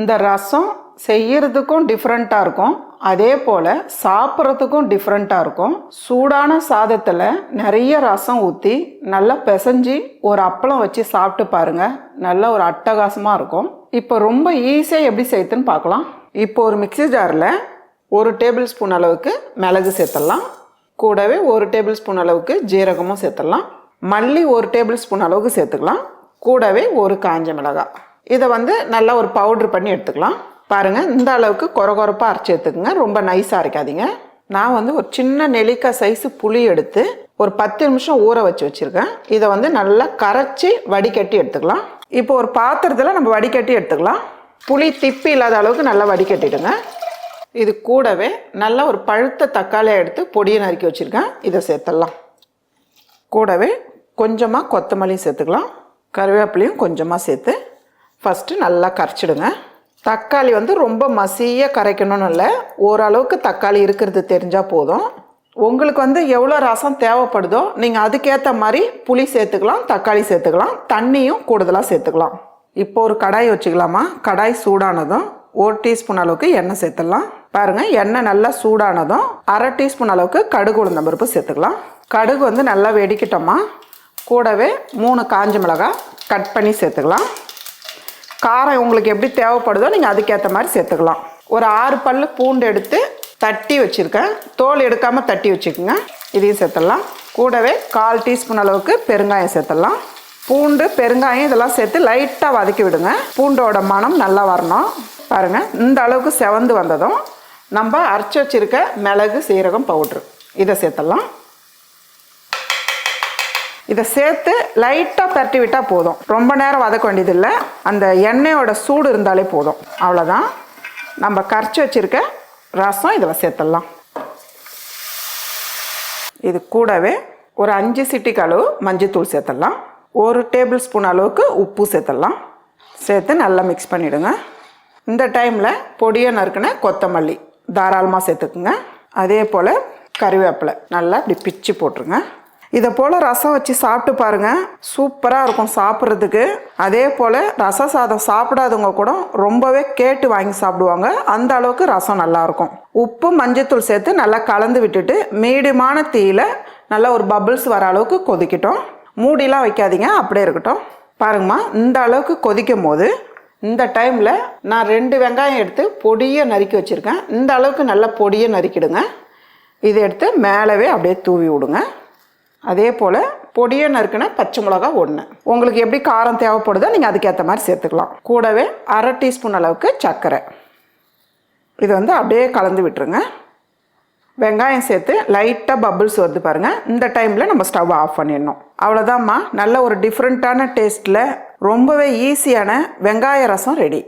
இந்த ரசம் செய்யறதுக்கும் டிஃப்ரெண்ட்டாக இருக்கும். அதே போல் சாப்பிட்றதுக்கும் டிஃப்ரெண்ட்டாக இருக்கும். சூடான சாதத்தில் நிறைய ரசம் ஊற்றி நல்லா பிசைஞ்சு ஒரு அப்பளம் வச்சு சாப்பிட்டு பாருங்க. நல்ல ஒரு அட்டகாசமாக இருக்கும். இப்போ ரொம்ப ஈஸியாக எப்படி சேர்த்துன்னு பார்க்கலாம். இப்போ ஒரு மிக்ஸி ஜாரில் ஒரு டேபிள் ஸ்பூன் அளவுக்கு மிளகு சேர்த்துடலாம். கூடவே ஒரு டேபிள் ஸ்பூன் அளவுக்கு ஜீரகமும் சேர்த்துடலாம். மல்லி ஒரு டேபிள் ஸ்பூன் அளவுக்கு சேர்த்துக்கலாம். கூடவே ஒரு காஞ்ச மிளகாய். இதை வந்து நல்லா ஒரு பவுட்ரு பண்ணி எடுத்துக்கலாம். பாருங்கள் இந்த அளவுக்கு கொர கொரப்பாக அரைச்சி எடுத்துக்கோங்க. ரொம்ப நைஸாக அரைக்காதீங்க. நான் வந்து ஒரு சின்ன நெல்லிக்காய் சைஸு புளி எடுத்து ஒரு பத்து நிமிஷம் ஊற வச்சு வச்சுருக்கேன். இதை வந்து நல்லா கரைச்சி வடிகட்டி எடுத்துக்கலாம். இப்போ ஒரு பாத்திரத்தில் நம்ம வடிகட்டி எடுத்துக்கலாம். புளி திப்பி இல்லாத அளவுக்கு நல்லா வடிகட்டிடுங்க. இது கூடவே நல்லா ஒரு பழுத்த தக்காளியை எடுத்து பொடியை நறுக்கி வச்சுருக்கேன். இதை சேர்த்துடலாம். கூடவே கொஞ்சமாக கொத்தமல்லியும் சேர்த்துக்கலாம். கருவேப்பிலையும் கொஞ்சமாக சேர்த்து ஃபஸ்ட்டு நல்லா கரைச்சிடுங்க. தக்காளி வந்து ரொம்ப மசியாக கரைக்கணும்னு இல்லை. ஓரளவுக்கு தக்காளி இருக்கிறது தெரிஞ்சால் போதும். உங்களுக்கு வந்து எவ்வளோ ரசம் தேவைப்படுதோ நீங்கள் அதுக்கேற்ற மாதிரி புளி சேர்த்துக்கலாம் தக்காளி சேர்த்துக்கலாம் தண்ணியும் கூடுதலாக சேர்த்துக்கலாம். இப்போ ஒரு கடாய் வச்சுக்கலாமா? கடாய் சூடானதும் ஒரு டீஸ்பூன் அளவுக்கு எண்ணெய் சேர்த்துடலாம். பாருங்கள் எண்ணெய் நல்லா சூடானதும் அரை டீஸ்பூன் அளவுக்கு கடுகு உளுந்த பருப்பு சேர்த்துக்கலாம். கடுகு வந்து நல்லா வெடிக்கிட்டோமா கூடவே மூணு காஞ்ச மிளகாய் கட் பண்ணி சேர்த்துக்கலாம். காரம் உங்களுக்கு எப்படி தேவைப்படுதோ நீங்கள் அதுக்கேற்ற மாதிரி சேர்த்துக்கலாம். ஒரு ஆறு பல் பூண்டு எடுத்து தட்டி வச்சுருக்கேன். தோல் எடுக்காமல் தட்டி வச்சுக்கோங்க. இதையும் சேர்த்துடலாம். கூடவே கால் டீஸ்பூன் அளவுக்கு பெருங்காயம் சேர்த்துடலாம். பூண்டு பெருங்காயம் இதெல்லாம் சேர்த்து லைட்டாக வதக்கி விடுங்க. பூண்டோட மனம் நல்லா வரணும். பாருங்கள் இந்த அளவுக்கு செவந்து வந்ததும் நம்ம அரைச்சி வச்சுருக்க மிளகு சீரகம் பவுட்ரு இதை சேர்த்துடலாம். இதை சேர்த்து லைட்டாக பரட்டி விட்டால் போதும். ரொம்ப நேரம் வதக்க வேண்டியதில்லை. அந்த எண்ணெயோட சூடு இருந்தாலே போதும். அவ்வளோதான் நம்ம கரைச்சி வச்சுருக்க ரசம் இதில் சேர்த்துடலாம். இது கூடவே ஒரு அஞ்சு சிட்டிக்கு அளவு மஞ்சத்தூள் சேர்த்துடலாம். ஒரு டேபிள் ஸ்பூன் அளவுக்கு உப்பு சேர்த்துடலாம். சேர்த்து நல்லா மிக்ஸ் பண்ணிவிடுங்க இந்த டைமில் பொடியை நறுக்கின கொத்தமல்லி தாராளமாக சேர்த்துக்குங்க. அதே போல் கறிவேப்பிலை நல்லா இப்படி பிச்சு போட்டுருங்க. இதை போல் ரசம் வச்சு சாப்பிட்டு பாருங்கள் சூப்பராக இருக்கும் சாப்பிட்றதுக்கு. அதே போல் ரச சாதம் சாப்பிடாதவங்க கூட ரொம்பவே கேட்டு வாங்கி சாப்பிடுவாங்க. அந்த அளவுக்கு ரசம் நல்லாயிருக்கும் உப்பு மஞ்சத்தூள் சேர்த்து நல்லா கலந்து விட்டுட்டு மீடியமான தீயில் நல்லா ஒரு பபுள்ஸ் வர அளவுக்கு கொதிக்கட்டும். மூடிலாம் வைக்காதீங்க அப்படியே இருக்கட்டும். பாருங்கம்மா இந்த அளவுக்கு கொதிக்கும் போது இந்த டைமில் நான் ரெண்டு வெங்காயம் எடுத்து பொடியை நறுக்கி வச்சுருக்கேன். இந்த அளவுக்கு நல்லா பொடியை நறுக்கிடுங்க. இதை எடுத்து மேலவே அப்படியே தூவி விடுங்க. அதே போல் பொடியை நறுக்கின பச்சை மிளகா ஒன்று உங்களுக்கு எப்படி காரம் தேவைப்படுதோ நீங்கள் அதுக்கேற்ற மாதிரி சேர்த்துக்கலாம். கூடவே அரை டீஸ்பூன் அளவுக்கு சர்க்கரை. இது வந்து அப்படியே கலந்து விட்டுருங்க. வெங்காயம் சேர்த்து லைட்டாக பபுள்ஸ் வருது பாருங்கள் இந்த டைமில் நம்ம ஸ்டவ் ஆஃப் பண்ணிடணும். அவ்வளோதாம்மா நல்ல ஒரு டிஃப்ரெண்ட்டான டேஸ்ட்டில் ரொம்பவே ஈஸியான வெங்காய ரசம் ரெடி